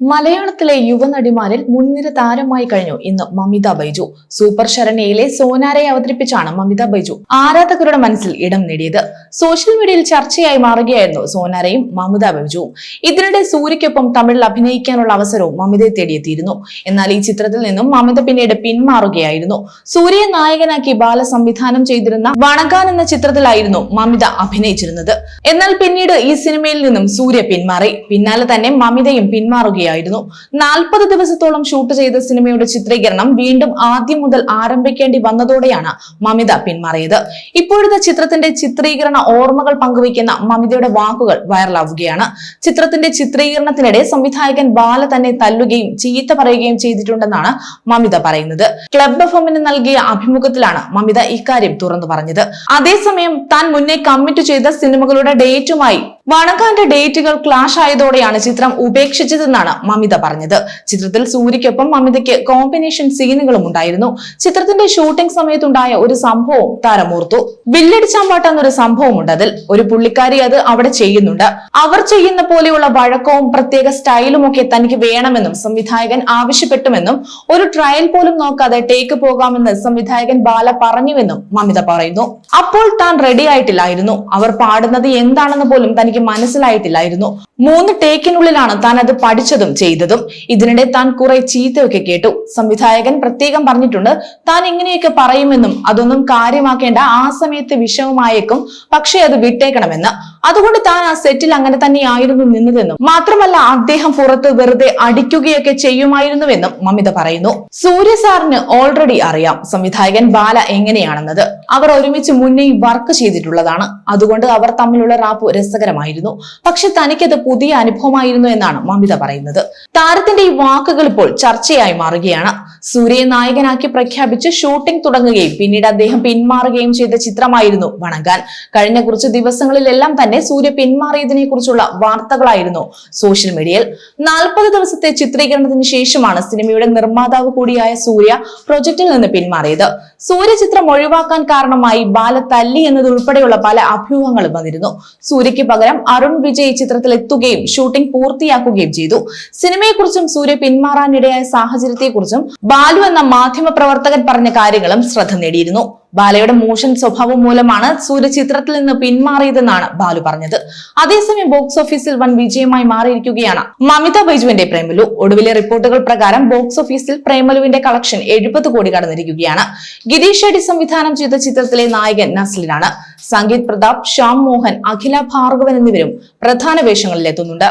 മലയാളത്തിലെ യുവനടിമാരിൽ മുൻനിര താരമായി കഴിഞ്ഞു ഇന്ന് മമിത ബൈജു. സൂപ്പർ ശരണ്യയിലെ സോനാരെ അവതരിപ്പിച്ചാണ് മമിത ബൈജു ആരാധകരുടെ മനസ്സിൽ ഇടം നേടിയത്. സോഷ്യൽ മീഡിയയിൽ ചർച്ചയായി മാറുകയായിരുന്നു സോനാരയും മമിത ബൈജുവും. ഇതിനിടെ സൂര്യയ്ക്കൊപ്പം തമിഴിൽ അഭിനയിക്കാനുള്ള അവസരവും മമിതയെ തേടിയെത്തിയിരുന്നു. എന്നാൽ ഈ ചിത്രത്തിൽ നിന്നും മമിത പിന്നീട് പിന്മാറുകയായിരുന്നു. സൂര്യയെ നായകനാക്കി ബാല സംവിധാനം ചെയ്തിരുന്ന വണകാൻ എന്ന ചിത്രത്തിലായിരുന്നു മമിത അഭിനയിച്ചിരുന്നത്. എന്നാൽ പിന്നീട് ഈ സിനിമയിൽ നിന്നും സൂര്യ പിന്മാറി. പിന്നാലെ തന്നെ മമിതയും പിന്മാറുകയായിരുന്നു. നാൽപ്പത് ദിവസത്തോളം ഷൂട്ട് ചെയ്ത സിനിമയുടെ ചിത്രീകരണം വീണ്ടും ആദ്യം മുതൽ ആരംഭിക്കേണ്ടി വന്നതോടെയാണ് മമിത പിന്മാറിയത്. ഇപ്പോഴത്തെ ചിത്രത്തിന്റെ ചിത്രീകരണ ഓർമ്മകൾ പങ്കുവയ്ക്കുന്ന മമിതയുടെ വാക്കുകൾ വൈറലാവുകയാണ്. ചിത്രത്തിന്റെ ചിത്രീകരണത്തിനിടെ സംവിധായകൻ ബാല തന്നെ തല്ലുകയും ചീത്ത പറയുകയും ചെയ്തിട്ടുണ്ടെന്നാണ് മമിത പറയുന്നത്. ക്ലബ് എഫമിന് നൽകിയ അഭിമുഖത്തിലാണ് മമിത ഇക്കാര്യം തുറന്നു പറഞ്ഞത്. അതേസമയം താൻ മുന്നേ കമ്മിറ്റ് ചെയ്ത സിനിമകളുടെ ഡേറ്റുമായി വണക്കാന്റെ ഡേറ്റുകൾ ക്ലാഷ് ആയതോടെയാണ് ചിത്രം ഉപേക്ഷിച്ചതെന്നാണ് മമിത പറഞ്ഞത്. ചിത്രത്തിൽ സൂര്യയ്ക്കൊപ്പം മമിതയ്ക്ക് കോമ്പിനേഷൻ സീനുകളും ഉണ്ടായിരുന്നു. ചിത്രത്തിന്റെ ഷൂട്ടിംഗ് സമയത്തുണ്ടായ ഒരു സംഭവം താരമോർത്തു. വില്ലടിച്ചാമ്പാട്ട് എന്നൊരു സംഭവം അതിൽ. ഒരു പുള്ളിക്കാരി അത് അവിടെ ചെയ്യുന്നുണ്ട്. അവർ ചെയ്യുന്ന പോലെയുള്ള വഴക്കവും പ്രത്യേക സ്റ്റൈലും ഒക്കെ തനിക്ക് വേണമെന്നും സംവിധായകൻ ആവശ്യപ്പെട്ടുമെന്നും ഒരു ട്രയൽ പോലും നോക്കാതെ ടേക്ക് പോകാമെന്ന് സംവിധായകൻ ബാല പറഞ്ഞുവെന്നും മമിത പറയുന്നു. അപ്പോൾ താൻ റെഡി ആയിട്ടില്ലായിരുന്നു. അവർ പാടുന്നത് എന്താണെന്ന് പോലും തനിക്ക് മനസ്സിലായിട്ടില്ലായിരുന്നു. മൂന്ന് ടേക്കിനുള്ളിലാണ് താൻ അത് പഠിച്ചതും ചെയ്തതും. ഇതിനിടെ താൻ കുറെ ചീത്തയൊക്കെ കേട്ടു. സംവിധായകൻ പ്രത്യേകം പറഞ്ഞിട്ടുണ്ട്. താൻ ഇങ്ങനെയൊക്കെ പറയുമെന്നും അതൊന്നും കാര്യമാക്കേണ്ട ആ സമയത്ത് വിഷമമായേക്കും. പക്ഷേ അത് വിട്ടേക്കണമെന്ന്. അതുകൊണ്ട് താൻ ആ സെറ്റിൽ അങ്ങനെ തന്നെയായിരുന്നു നിന്നതെന്നും. മാത്രമല്ല അദ്ദേഹം പുറത്ത് വെറുതെ അടിക്കുകയൊക്കെ ചെയ്യുമായിരുന്നുവെന്നും മമിത പറയുന്നു. സൂര്യ സാറിന് ഓൾറെഡി അറിയാം സംവിധായകൻ ബാല എങ്ങനെയാണെന്നത്. അവർ ഒരുമിച്ച് മുന്നേ വർക്ക് ചെയ്തിട്ടുള്ളതാണ്. അതുകൊണ്ട് അവർ തമ്മിലുള്ള റാപ്പ് രസകരമായിരുന്നു. പക്ഷെ തനിക്കത് പുതിയ അനുഭവമായിരുന്നു എന്നാണ് മമിത പറയുന്നത്. താരത്തിന്റെ ഈ വാക്കുകൾ ഇപ്പോൾ ചർച്ചയായി മാറുകയാണ്. സൂര്യയെ നായകനാക്കി പ്രഖ്യാപിച്ച് ഷൂട്ടിംഗ് തുടങ്ങുകയും പിന്നീട് അദ്ദേഹം പിന്മാറുകയും ചെയ്ത ചിത്രമായിരുന്നു വണങ്കാൻ കഴിഞ്ഞ കുറച്ച് ദിവസങ്ങളിലെല്ലാം തന്നെ സൂര്യ പിന്മാറിയതിനെ കുറിച്ചുള്ള വാർത്തകളായിരുന്നു സോഷ്യൽ മീഡിയയിൽ. നാൽപ്പത് ദിവസത്തെ ചിത്രീകരണത്തിന് ശേഷമാണ് സിനിമയുടെ നിർമ്മാതാവ് കൂടിയായ സൂര്യ പ്രൊജക്ടിൽ നിന്ന് പിന്മാറിയത്. സൂര്യ ചിത്രം ഒഴിവാക്കാൻ കാരണമായി ബാല തല്ലി എന്നതുൾപ്പെടെയുള്ള പല അഭ്യൂഹങ്ങളും വന്നിരുന്നു. സൂര്യയ്ക്ക് പകരം അരുൺ വിജയ് ചിത്രത്തിൽ എത്തുകയും ഷൂട്ടിംഗ് പൂർത്തിയാക്കുകയും ചെയ്തു. സിനിമയെക്കുറിച്ചും സൂര്യ പിന്മാറാനിടയായ സാഹചര്യത്തെക്കുറിച്ചും ബാലു എന്ന മാധ്യമ പ്രവർത്തകൻ പറഞ്ഞ കാര്യങ്ങളും ശ്രദ്ധ നേടിയിരുന്നു. ബാലയുടെ മോശൻ സ്വഭാവം മൂലമാണ് സൂര്യ ചിത്രത്തിൽ നിന്ന് പിന്മാറിയതെന്നാണ് ബാലു പറഞ്ഞത്. അതേസമയം ബോക്സ് ഓഫീസിൽ വൻ വിജയമായി മാറിയിരിക്കുകയാണ് മമിത ബൈജുവിന്റെ പ്രേമലു. ഒടുവിലെ റിപ്പോർട്ടുകൾ പ്രകാരം ബോക്സ് ഓഫീസിൽ പ്രേമലുവിന്റെ കളക്ഷൻ എഴുപത് കോടി കടന്നിരിക്കുകയാണ്. ഗിരീഷ് ഷെഡി സംവിധാനം ചെയ്ത ചിത്രത്തിലെ നായകൻ നസ്ലിനാണ്. സംഗീത് പ്രതാപ് ശ്യാം മോഹൻ അഖില ഭാർഗവൻ എന്നിവരും പ്രധാന വേഷങ്ങളിൽ എത്തുന്നുണ്ട്